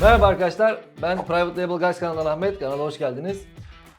Merhaba arkadaşlar, ben Private Label Guys kanalından Ahmet, kanala hoş geldiniz.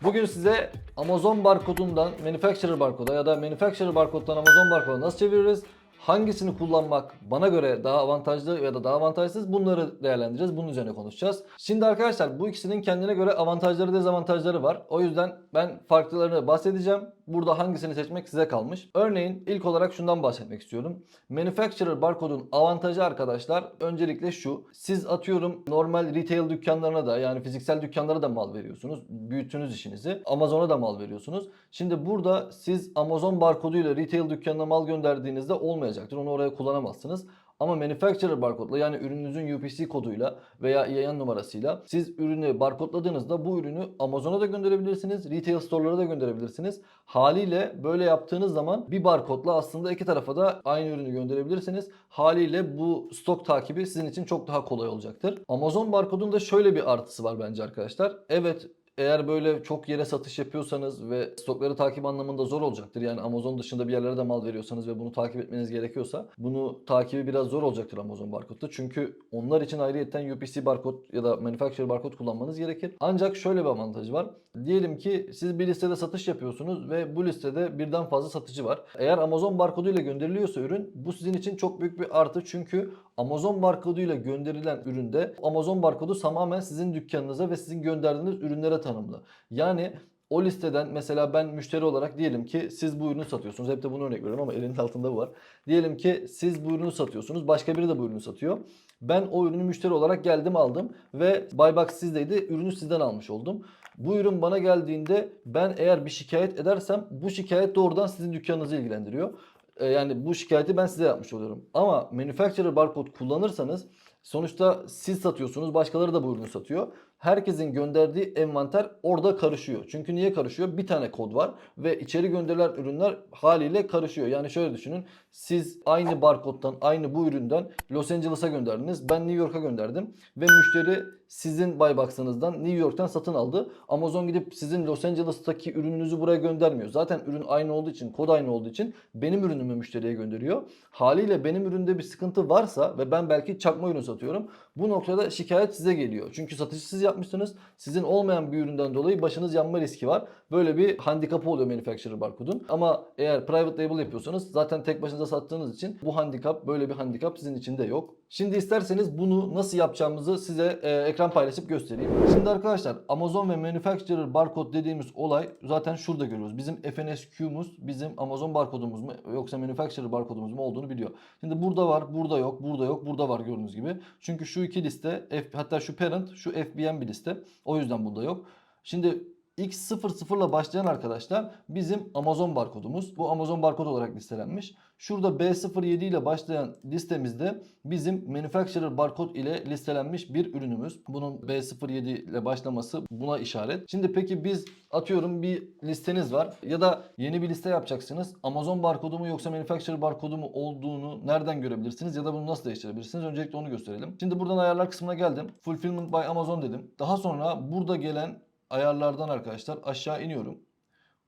Bugün size Amazon barkodundan Manufacturer barkoda ya da Manufacturer barkoddan Amazon barkoda nasıl çeviririz? Hangisini kullanmak bana göre daha avantajlı ya da daha avantajsız bunları değerlendireceğiz. Bunun üzerine konuşacağız. Şimdi arkadaşlar bu ikisinin kendine göre avantajları dezavantajları var. O yüzden ben farklılarını bahsedeceğim. Burada hangisini seçmek size kalmış. Örneğin ilk olarak şundan bahsetmek istiyorum. Manufacturer barkodun avantajı arkadaşlar öncelikle şu. Siz atıyorum normal retail dükkanlarına da yani fiziksel dükkanlara da mal veriyorsunuz. Büyüttünüz işinizi. Amazon'a da mal veriyorsunuz. Şimdi burada siz Amazon barkoduyla retail dükkanına mal gönderdiğinizde olmayacaktır. Onu oraya kullanamazsınız. Ama manufacturer barkodla yani ürününüzün UPC koduyla veya IAN numarasıyla siz ürünü barkodladığınızda bu ürünü Amazon'a da gönderebilirsiniz, retail store'lara da gönderebilirsiniz. Haliyle böyle yaptığınız zaman bir barkodla aslında iki tarafa da aynı ürünü gönderebilirsiniz. Haliyle bu stok takibi sizin için çok daha kolay olacaktır. Amazon barkodun da şöyle bir artısı var bence arkadaşlar. Evet eğer böyle çok yere satış yapıyorsanız ve stokları takip anlamında zor olacaktır. Yani Amazon dışında bir yerlere de mal veriyorsanız ve bunu takip etmeniz gerekiyorsa bunu takibi biraz zor olacaktır Amazon barkodta. Çünkü onlar için ayrıyetten UPC barkod ya da manufacturer barkod kullanmanız gerekir. Ancak şöyle bir avantajı var. Diyelim ki siz bir listede satış yapıyorsunuz ve bu listede birden fazla satıcı var. Eğer Amazon barkoduyla gönderiliyorsa ürün bu sizin için çok büyük bir artı. Çünkü Amazon barkoduyla gönderilen üründe Amazon barkodu tamamen sizin dükkanınıza ve sizin gönderdiğiniz ürünlere tanımlı. Yani o listeden mesela ben müşteri olarak diyelim ki siz bu ürünü satıyorsunuz. Hep de bunu örnek veriyorum ama elinin altında bu var. Diyelim ki siz bu ürünü satıyorsunuz. Başka biri de bu ürünü satıyor. Ben o ürünü müşteri olarak geldim aldım ve Buybox sizdeydi. Ürünü sizden almış oldum. Bu ürün bana geldiğinde ben eğer bir şikayet edersem bu şikayet doğrudan sizin dükkanınızı ilgilendiriyor. E, Yani bu şikayeti ben size yapmış oluyorum. Ama manufacturer barkod kullanırsanız sonuçta siz satıyorsunuz, başkaları da bu ürünü satıyor. Herkesin gönderdiği envanter orada karışıyor. Çünkü niye karışıyor? Bir tane kod var ve içeri gönderilen ürünler haliyle karışıyor. Yani şöyle düşünün. Siz aynı barkodtan, aynı bu üründen Los Angeles'a gönderdiniz. Ben New York'a gönderdim ve müşteri sizin Buybox'ınızdan New York'tan satın aldı. Amazon gidip sizin Los Angeles'taki ürününüzü buraya göndermiyor. Zaten ürün aynı olduğu için, kod aynı olduğu için benim ürünümü müşteriye gönderiyor. Haliyle benim üründe bir sıkıntı varsa ve ben belki çakma ürün satıyorum. Bu noktada şikayet size geliyor. Çünkü satışı siz yapmışsınız. Sizin olmayan bir üründen dolayı başınız yanma riski var. Böyle bir handikapı oluyor manufacturer barkodun. Ama eğer private label yapıyorsanız zaten tek başınıza sattığınız için bu handikap böyle bir handikap sizin için de yok. Şimdi isterseniz bunu nasıl yapacağımızı size e, ekran paylaşıp göstereyim. Şimdi arkadaşlar Amazon ve manufacturer barkod dediğimiz olay zaten şurada görüyoruz. Bizim FNSQ'muz bizim Amazon barkodumuz mu yoksa manufacturer barkodumuz mu olduğunu biliyor. Şimdi burada var, burada yok, burada yok, burada var gördüğünüz gibi. Çünkü şu iki liste F, hatta şu parent, şu FBM bir liste. O yüzden burada yok. Şimdi X00 ile başlayan arkadaşlar bizim Amazon barkodumuz. Bu Amazon barkod olarak listelenmiş. Şurada B07 ile başlayan listemizde bizim manufacturer barkod ile listelenmiş bir ürünümüz. Bunun B07 ile başlaması buna işaret. Şimdi peki biz atıyorum bir listeniz var ya da yeni bir liste yapacaksınız. Amazon barkodu mu yoksa manufacturer barkodu mu olduğunu nereden görebilirsiniz ya da bunu nasıl değiştirebilirsiniz? Öncelikle onu gösterelim. Şimdi buradan ayarlar kısmına geldim. Fulfillment by Amazon dedim. Daha sonra burada gelen ayarlardan arkadaşlar aşağı iniyorum.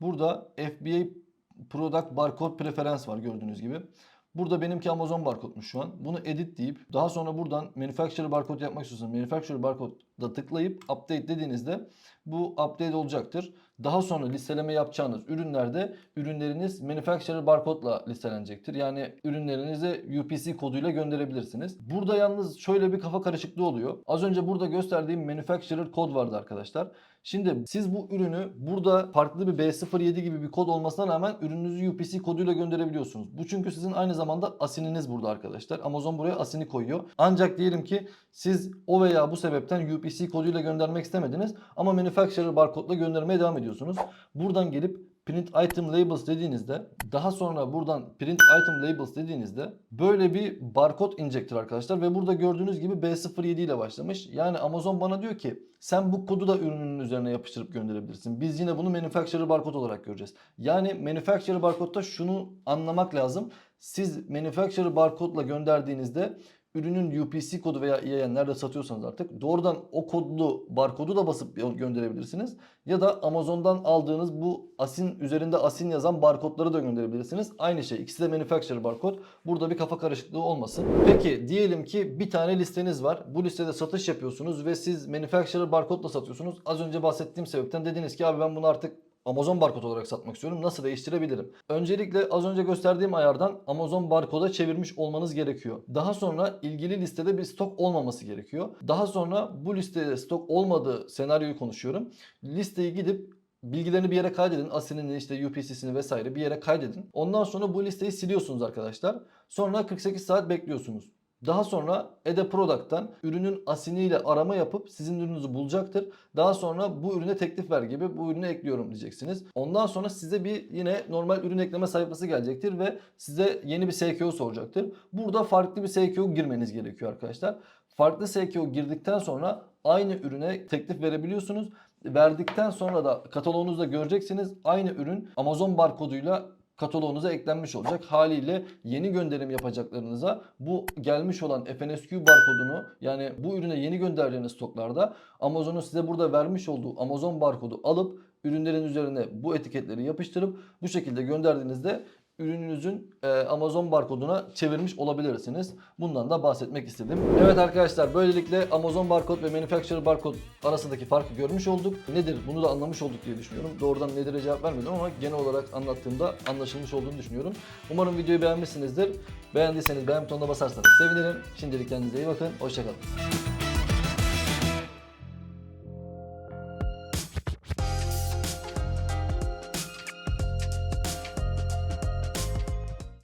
Burada FBA Product Barcode Preference var gördüğünüz gibi. Burada benimki Amazon barkodmuş şu an. Bunu edit deyip daha sonra buradan manufacturer barcode yapmak istiyorsanız manufacturer barcode'da tıklayıp update dediğinizde bu update olacaktır. Daha sonra listeleme yapacağınız ürünlerde ürünleriniz manufacturer barcode'la listelenecektir. Yani ürünlerinizi UPC koduyla gönderebilirsiniz. Burada yalnız şöyle bir kafa karışıklığı oluyor. Az önce burada gösterdiğim manufacturer kod vardı arkadaşlar. Şimdi siz bu ürünü burada farklı bir B07 gibi bir kod olmasına rağmen ürününüzü UPC koduyla gönderebiliyorsunuz. Bu çünkü sizin aynı zamanda asininiz burada arkadaşlar. Amazon buraya asini koyuyor. Ancak diyelim ki siz o veya bu sebepten UPC koduyla göndermek istemediniz ama manufacturer barkodla göndermeye devam ediyorsunuz. Buradan gelip print item labels dediğinizde daha sonra buradan print item labels dediğinizde böyle bir barkod inecektir arkadaşlar ve burada gördüğünüz gibi B07 ile başlamış. Yani Amazon bana diyor ki sen bu kodu da ürünün üzerine yapıştırıp gönderebilirsin. Biz yine bunu manufacturer barkod olarak göreceğiz. Yani manufacturer barkodda şunu anlamak lazım. Siz manufacturer barkodla gönderdiğinizde ürünün UPC kodu veya IAN nerede satıyorsanız artık doğrudan o kodlu barkodu da basıp gö- gönderebilirsiniz. Ya da Amazon'dan aldığınız bu asin üzerinde asin yazan barkodları da gönderebilirsiniz. Aynı şey. İkisi de manufacturer barkod. Burada bir kafa karışıklığı olmasın. Peki diyelim ki bir tane listeniz var. Bu listede satış yapıyorsunuz ve siz manufacturer barkodla satıyorsunuz. Az önce bahsettiğim sebepten dediniz ki abi ben bunu artık Amazon barkod olarak satmak istiyorum. Nasıl değiştirebilirim? Öncelikle az önce gösterdiğim ayardan Amazon barkoda çevirmiş olmanız gerekiyor. Daha sonra ilgili listede bir stok olmaması gerekiyor. Daha sonra bu listede stok olmadığı senaryoyu konuşuyorum. Listeyi gidip bilgilerini bir yere kaydedin. Asinini işte UPC'sini vesaire bir yere kaydedin. Ondan sonra bu listeyi siliyorsunuz arkadaşlar. Sonra 48 saat bekliyorsunuz. Daha sonra Ede Product'tan ürünün asiniyle arama yapıp sizin ürününüzü bulacaktır. Daha sonra bu ürüne teklif ver gibi bu ürünü ekliyorum diyeceksiniz. Ondan sonra size bir yine normal ürün ekleme sayfası gelecektir ve size yeni bir SKU soracaktır. Burada farklı bir SKU girmeniz gerekiyor arkadaşlar. Farklı SKU girdikten sonra aynı ürüne teklif verebiliyorsunuz. Verdikten sonra da kataloğunuzda göreceksiniz aynı ürün Amazon barkoduyla kataloğunuza eklenmiş olacak. Haliyle yeni gönderim yapacaklarınıza bu gelmiş olan FNSQ barkodunu yani bu ürüne yeni gönderdiğiniz stoklarda Amazon'un size burada vermiş olduğu Amazon barkodu alıp ürünlerin üzerine bu etiketleri yapıştırıp bu şekilde gönderdiğinizde ürününüzün e, Amazon barkoduna çevirmiş olabilirsiniz. Bundan da bahsetmek istedim. Evet arkadaşlar böylelikle Amazon barkod ve manufacturer barkod arasındaki farkı görmüş olduk. Nedir bunu da anlamış olduk diye düşünüyorum. Doğrudan nedir'e cevap vermedim ama genel olarak anlattığımda anlaşılmış olduğunu düşünüyorum. Umarım videoyu beğenmişsinizdir. Beğendiyseniz beğen butonuna basarsanız sevinirim. Şimdilik kendinize iyi bakın. Hoşçakalın.